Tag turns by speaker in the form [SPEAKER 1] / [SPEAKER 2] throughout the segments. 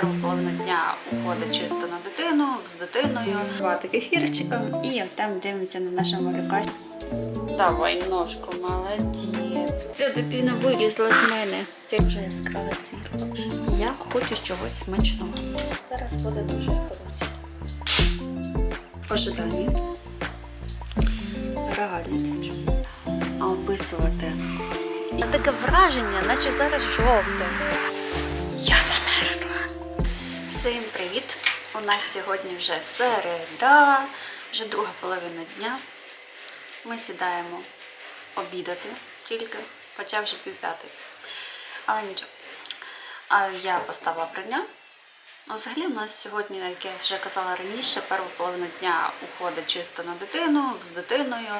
[SPEAKER 1] Половина дня уходить чисто на дитину, з дитиною. Вати кефірчиком і там дивимося на нашого малюка. Давай ножку, молодець. Ця дитина вилізла з мене. Це вже яскраве світло. Я хочу чогось смачного. Зараз буде дуже хороше. Ожидання. Реальність. А Описувати. Таке враження, наче зараз жовте. Всім привіт! У нас сьогодні вже середа, вже друга половина дня. Ми сідаємо обідати тільки, хоча вже півп'ятий. Але нічого. Я поставила прання. Ну, взагалі, у нас сьогодні, як я вже казала раніше, перша половина дня уходить чисто на дитину, з дитиною.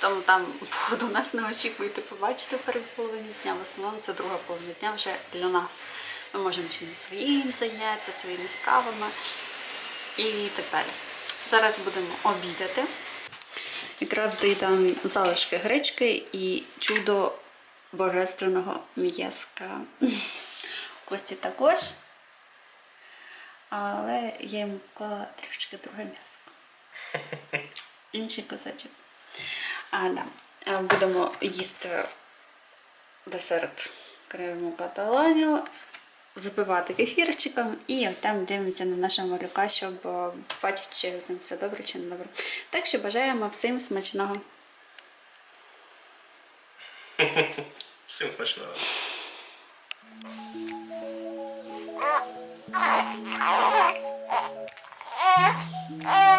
[SPEAKER 1] Тому там походу нас не очікуєте побачити в першій половині дня. В основному це друга половина дня вже для нас. Ми можемо чимось своїм зайнятися, своїми справами і так далі. Зараз будемо обідати. Якраз доїдаємо залишки гречки і чудо божественного м'язка. Кості також. Але я йому поклала трішки друге м'ясо. Інший кусочок. А, да. Е, Будемо їсти десерт крему каталанію, запивати кефірчиком і там дивимося на нашого малюка, щоб е, бачити, чи з ним все добре чи не добре. Так що бажаємо всім смачного.
[SPEAKER 2] Всім смачного.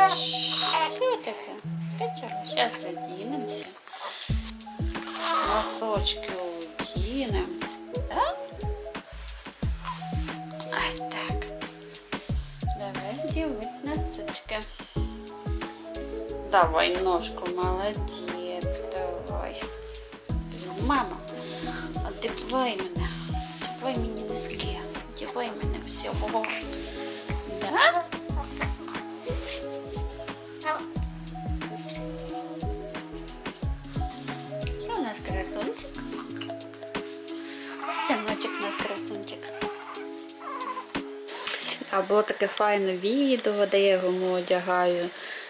[SPEAKER 1] Все таке. Зараз задінемося. Носочки удінемо. Носочки. Давай ножку, молодець, давай. Мама, одягай мене. Одягай мені носки. Одягай мене всього. А було таке файне відео, де я йому одягаю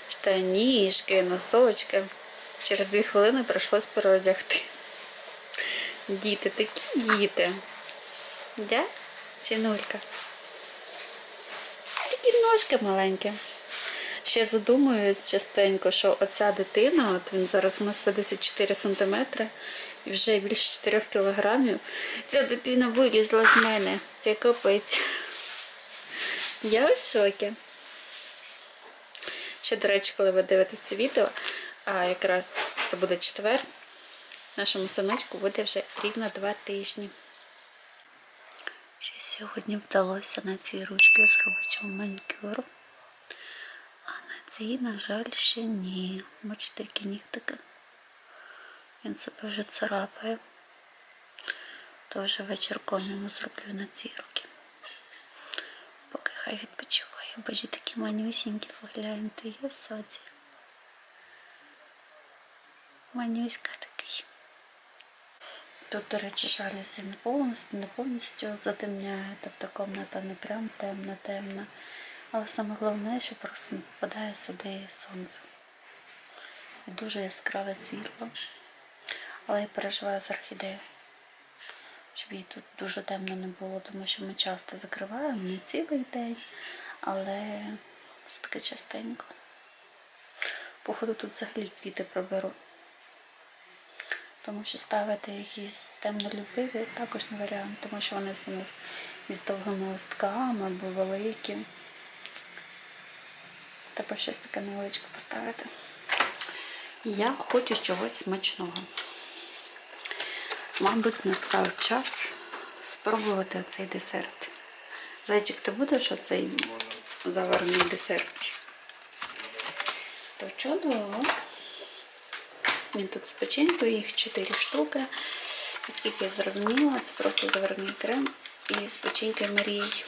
[SPEAKER 1] штанішки, носочки. Через дві хвилини прийшлось переодягти. Діти, такі діти. Да? Сінулька. Такі ножки маленькі. Ще задумуюсь частенько, що оця дитина, от він зараз у нас 54 сантиметри і вже більше 4 кілограмів. Ця дитина вилізла з мене. Це капець. Я в шокі. Ще, до речі, коли ви дивитесь це відео, а якраз це буде четвер, нашому синочку буде вже рівно два тижні. Ще сьогодні вдалося на цій ручці зробити манікюр. А на цій, на жаль, ще ні. Бачите, які нігтики. Він себе вже царапає. То вже вечірком йому зроблю на цій руки. Хай відпочиває. Боже, такі манюсінькі погляньте, я в соці. Манюська такий. Тут, до речі, жалюзі не повністю, не повністю затемняє, тобто комната не прям темна-темна. Але саме головне, що просто не попадає сюди сонце. І дуже яскраве світло. Але я переживаю з орхідеєю, щоб їй тут дуже темно не було, тому що ми часто закриваємо не цілий день, але все-таки частенько. Походу тут взагалі квіти проберу. Тому що ставити якісь темнолюбиві також не варіант, тому що вони всі у нас із довгими листками або великі. Треба щось таке невеличке поставити. Я хочу чогось смачного. Мабуть, настав час спробувати цей десерт. Зайчик, ти будеш оцей заварений десерт? То чудово. Він тут з печенькою, їх 4 штуки. Наскільки я зрозуміла, це просто заварний крем із печенькою Марії.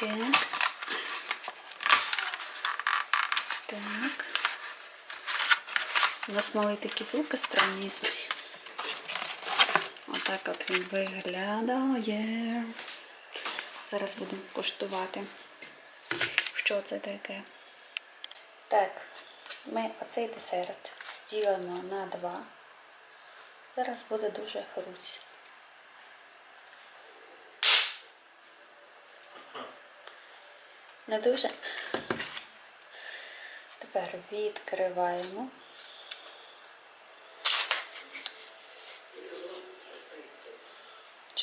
[SPEAKER 1] Так. Так. У нас малий такі звуки странні. Отак от він виглядає. Зараз будемо куштувати, що це таке. Так, ми оцей десерт ділимо на два. Зараз буде дуже хрусь. Не дуже. Тепер відкриваємо.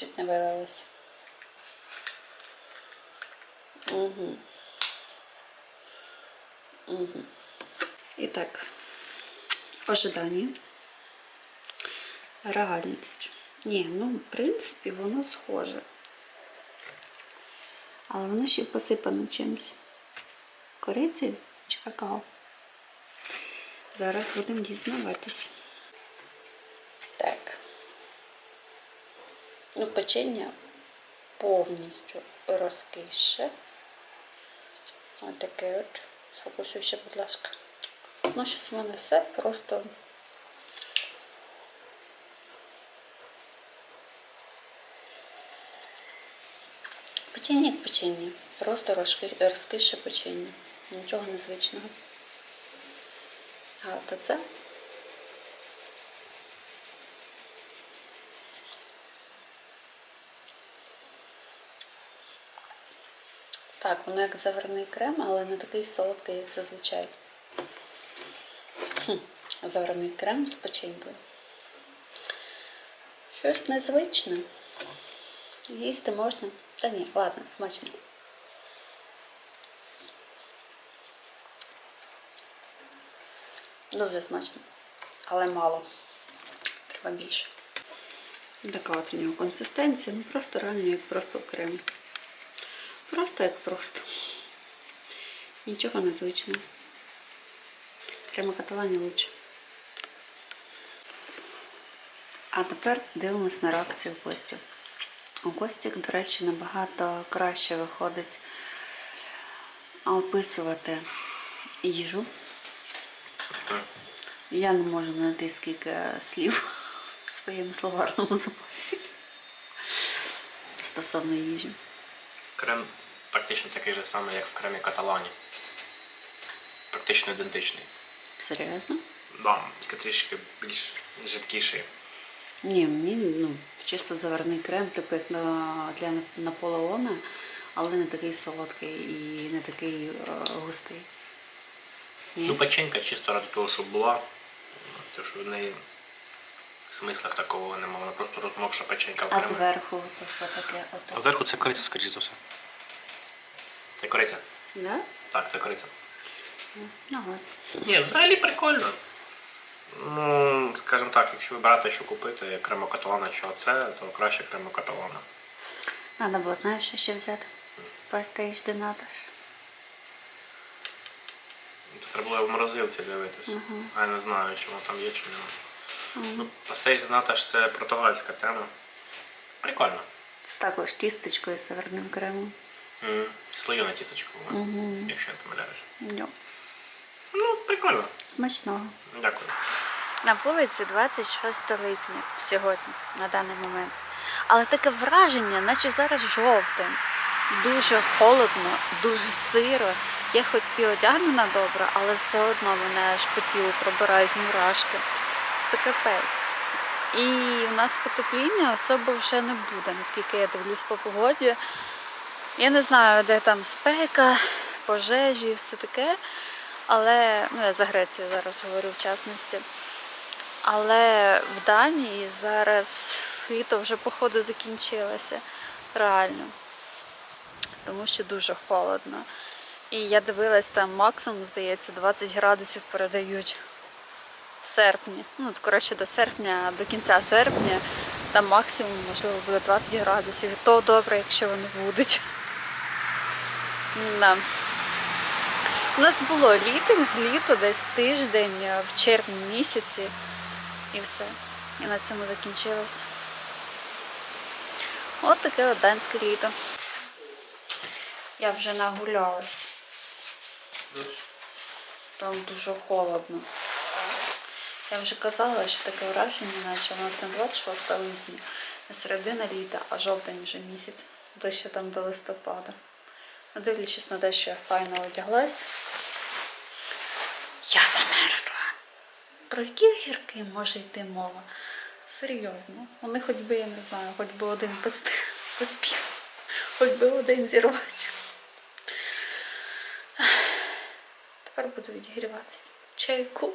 [SPEAKER 1] Чуть не вилилось. Угу. Угу. І так, ожидання. Реальність. Ні, ну, в принципі, воно схоже. Але воно ще посипано чимось. Корицею чи какао. Зараз будемо дізнаватись. Так. Ну, печення повністю розкише. Ось таке от. Сфокусуйся, будь ласка. Ну, зараз в мене все просто. Печення як печення. Просто розкише печення. Нічого незвичного. А от оце Так, воно як заварний крем, але не такий солодкий, як зазвичай. Хм, заварний крем з печенькою. Щось незвичне. Їсти можна. Та ні, ладно, смачно. Дуже смачно, але мало. Треба більше. Така от у нього консистенція, ну просто реально як просто крем. Просто як просто. Нічого незвичного. Крема каталані лучше. А тепер дивимось на реакцію гостів. У гостях, до речі, набагато краще виходить описувати їжу. Я не можу знайти скільки слів в своєму словарному запасі стосовно їжі.
[SPEAKER 2] Крем практично такий же самий, як в кремі каталані. Практично ідентичний.
[SPEAKER 1] Серйозно?
[SPEAKER 2] Да, тільки трішки більш жидкіший.
[SPEAKER 1] Ні, мені ну, чисто заварний крем, типу як на, для Наполеона, але не такий солодкий і не такий е, густий. Ні?
[SPEAKER 2] Ну, печенька чисто ради того, щоб була. Тому що в неї смисла такого немає. Вона просто розмокша печенька в
[SPEAKER 1] а
[SPEAKER 2] кремі.
[SPEAKER 1] зверху то що таке?
[SPEAKER 2] А зверху це кориця, скоріш за все. Це кориця.
[SPEAKER 1] Да?
[SPEAKER 2] Так, це кориця.
[SPEAKER 1] Ну, ладно.
[SPEAKER 2] Ні, взагалі прикольно. Ну, скажімо так, якщо вибирати, що купити кремо каталана чи оце, то краще кремо каталана.
[SPEAKER 1] Надо було, знаєш, що ще взяти? Постоїш динатиш.
[SPEAKER 2] Це треба було в морозилці дивитись. А я не знаю, чи воно там є, чи немає. Ну, пастей наташ це португальська тема. Прикольно.
[SPEAKER 1] Це також тістечко із заварним кремом.
[SPEAKER 2] Mm. Слоєне тістечко, якщо я не помиляюсь.
[SPEAKER 1] Йо.
[SPEAKER 2] Ну, прикольно.
[SPEAKER 1] Смачного.
[SPEAKER 2] Дякую.
[SPEAKER 1] На вулиці 26 липня сьогодні, на даний момент. Але таке враження, наче зараз жовтень. Дуже холодно, дуже сиро. Я хоч і одягнена добре, але все одно мене аж по тілу пробирають мурашки. Це капець. І у нас потепління особо вже не буде, наскільки я дивлюсь по погоді. Я не знаю, де там спека, пожежі і все таке. Але ну, я за Грецію зараз говорю в частності. Але в Данії зараз літо вже походу закінчилося. Реально. Тому що дуже холодно. І я дивилась там максимум, здається, 20 градусів передають в серпні. Ну, от, коротше, до серпня, до кінця серпня, там максимум, можливо, буде 20 градусів. І то добре, якщо вони будуть. Да. У нас було літо, літо десь тиждень е, в червні місяці і все. І на цьому закінчилось. От таке данське літо. Я вже нагулялась. Там дуже холодно. Я вже казала, що таке враження, наче у нас не 26 липня, середина літа, а жовтень вже місяць. ближче там до листопада. Ну, Дивлячись на те, що я файно одяглась. Я замерзла. Про які огірки може йти мова? Серйозно. Вони хоч би, я не знаю, хоч би один поспів, хоч би один зірвати. Тепер буду відігріватись. Чайку.